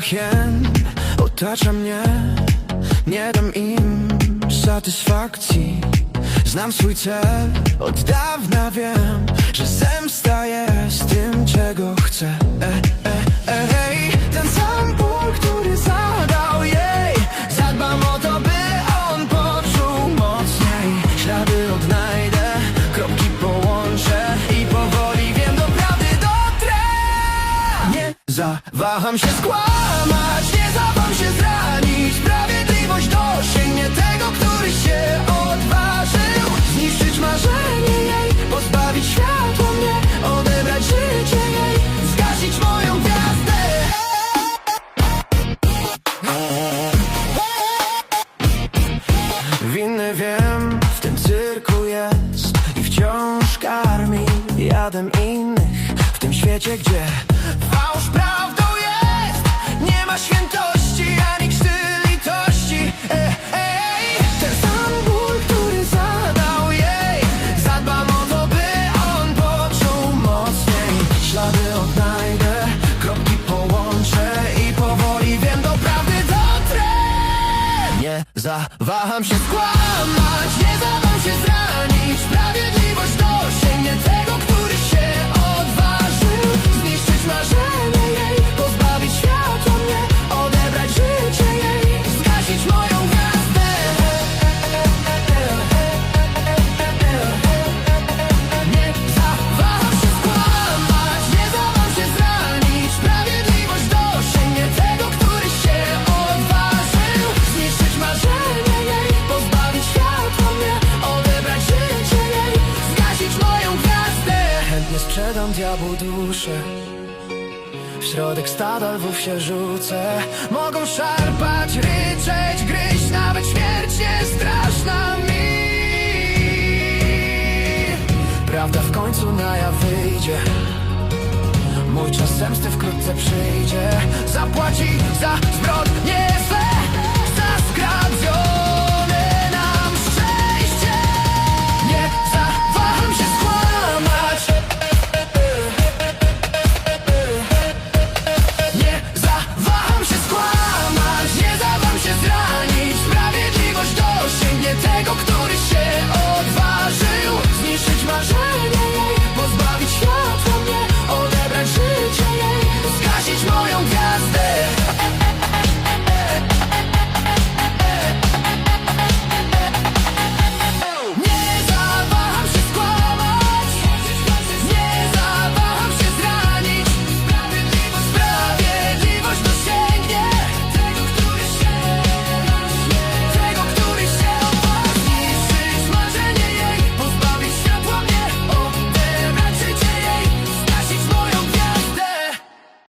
hien otacza mnie. Nie dam im satysfakcji. Znam swój cel, od dawna wiem Że zemsta jest tym, czego chcę zawaham się skłamać Nie zawaham się zranić. Sprawiedliwość dosięgnie tego, który się odważył. Zniszczyć marzenie jej Pozbawić światła mnie Odebrać życie jej Zgasić moją gwiazdę. Winny wiem, w tym cyrku jest I wciąż karmi jadem innych. W tym świecie, gdzie fałsz Nie ma świętości ani krzty litości e. Ten sam ból, który zadał jej Zadbam o to, by on poczuł mocniej Ślady odnajdę, kropki połączę I powoli wiem, do prawdy dotrę nie zawaham się skłamać, diabłu w środek stada lwów się rzucę. Mogą szarpać, ryczeć, gryźć Nawet śmierć jest straszna mi. Prawda w końcu na jaw wyjdzie. Mój czas zemsty wkrótce przyjdzie. Zapłaci za zbrodnie swe